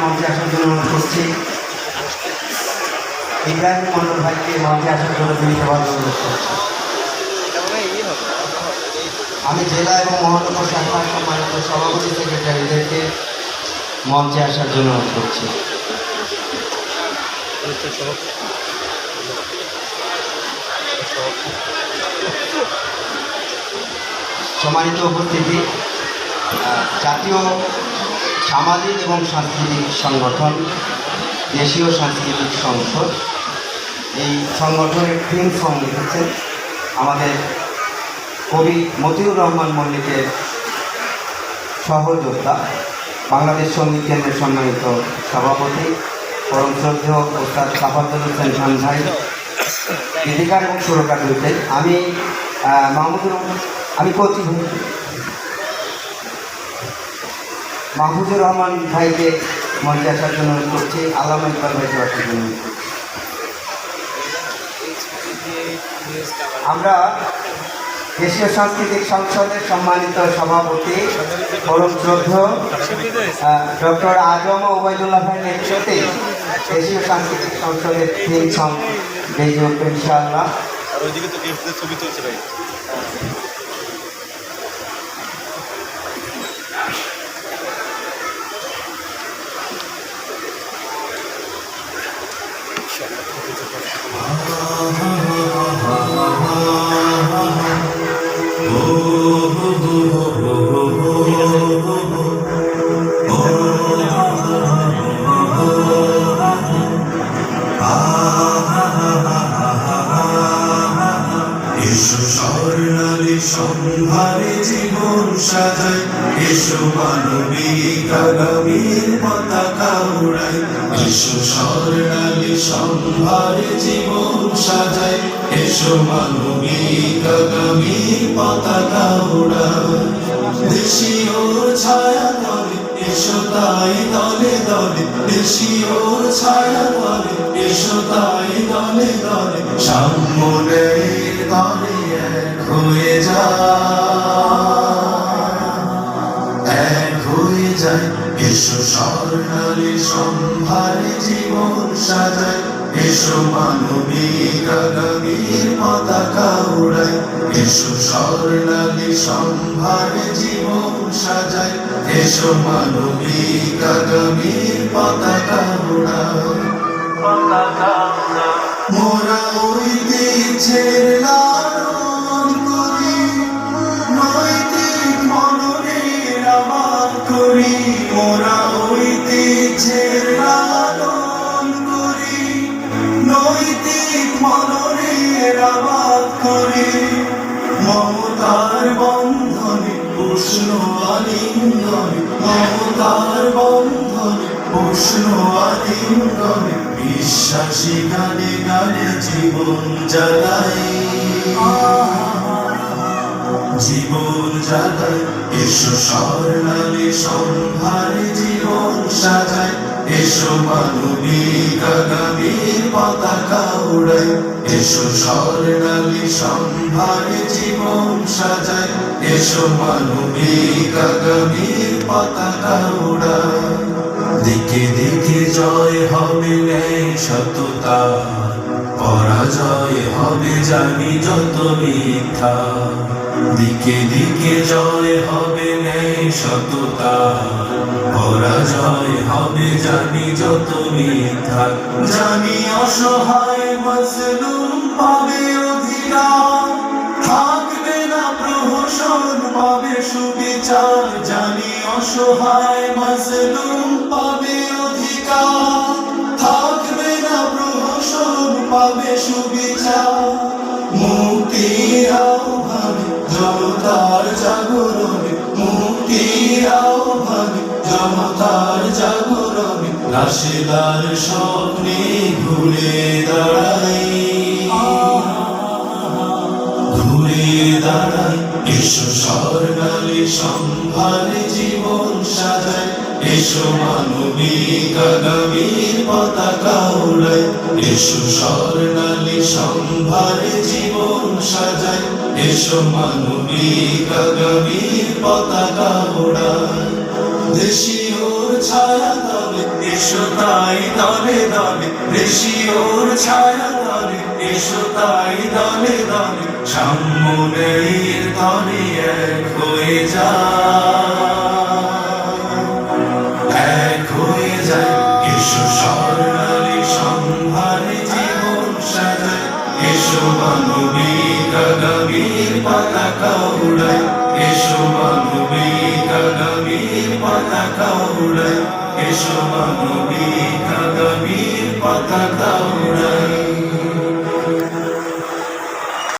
মঞ্চে আসার জন্য করছি মঞ্চে আসার জন্য আমি জেলা এবং মহকুমা শাখার সম্মানিত সভাপতি সেক্রেটারিদেরকে মঞ্চে আসার জন্য অনুরোধ করছি। সম্মানিত উপস্থিতি জাতীয় সামাজিক এবং সাংস্কৃতিক সংগঠন, দেশীয় সাংস্কৃতিক সংসদ। এই সংগঠনের থিম সং লিখেছেন আমাদের কবি মতিউর রহমান মল্লিকের সহযোদ্ধা, বাংলাদেশ সংগীত কেন্দ্রের সম্মানিত সভাপতি, পরম শ্রদ্ধেয় ওস্তাদ সাফাতুল হোসেন খান গীতিকার এবং সুরকার আমি মাহমুদুর আমি করছি মাহফুজুর রহমান ভাইকে মঞ্চে আসার জন্য করছি আল্লামা ইকবাল ভাইকে আসার জন্য আমরা দেশীয় সাংস্কৃতিক সংসদের সম্মানিত সভাপতি পরম শ্রদ্ধ ডক্টর আজম ওবায়দুল্লাহ ভাইয়ের নেতৃত্বে দেশীয় সাংস্কৃতিক সংসদের থিম সং বেজে ইনশাআল্লাহ। ছবি তুলছে ভাই এসো স্বর্ণালী সম্ভারে জীবন সাজাই। এসো মানবিক আগামীর পতাকা উড়াই। এসো স্বর্ণালী সম্ভারে জীবন সাজাই। এসো মানবিক আগামীর পতাকা উড়াই। দেশীয় ছায়া তলে, এসো তাই দলে দলে। দেশীয় ছায়া তলে, এসো তাই দলে দলে। সামনের দলে হয়ে যায় এক হয়ে যায়। এসো স্বর্ণালী সম্ভারে জীবন সাজায়। এসো মানবিক আগামীর পতাকা উড়ায়। এসো স্বর্ণালী সম্ভারে জীবন সাজায়। এসো মানবিক আগামীর পতাকা উড়ায়। করি, মোরা ঐতিহ্যের লালন করি, নৈতিক মননের আবাদ করি। মমতার বন্ধনে উষ্ণ আলিঙ্গনে, মমতার বন্ধনে উষ্ণ আলিঙ্গনে, বিশ্বাসী গানে গানে জীবন জ্বালাই। জীবন জাগায় এসো স্বর্ণালী সম্ভারে জীবন সাজায়, এসো মানবিক আগামীর পতাকা উড়াই এসো স্বর্ণালী সম্ভারে জীবন সাজায়, এসো মানবিক আগামীর পতাকা উড়াই দিকে দিকে জয় হবে ন্যায় সততা। পরাজয় হবে জানি যত মিথ্যা। দিকে দিকে জয় হবে ন্যায় সততা। পরাজয় হবে জানি যত মিথ্যা। জানি অসহায় মজলুম পাবে অধিকার। থাকবে না প্রহসন, পাবে সুবিচার। জানি অসহায় মজলুম পাবে অধিকার। সুবিচার স্বপ্নে ঘুরে দাঁড়াই। ঘুরে দাঁড়াই এসো স্বর্ণালী সম্ভারে জীবন সাজায় এসো মানবিক আগামীর পতাকা উড়ায় এসো স্বর্ণালী সম্ভারে জীবন সাজায় এসো মানবিক আগামীর পতাকা ওড়াই দেশীয়র ছায়া তলে এসো তাই দলে দলে। দেশীয়র ছায়া তলে এসো তাই দলে দলে। সাম্যের তলে এক হয়ে যায় পতাকা উড়াই এসো মানবিক আগামীর পতাকা উড়াই এসো মানবিক আগামীর পতাকা উড়াই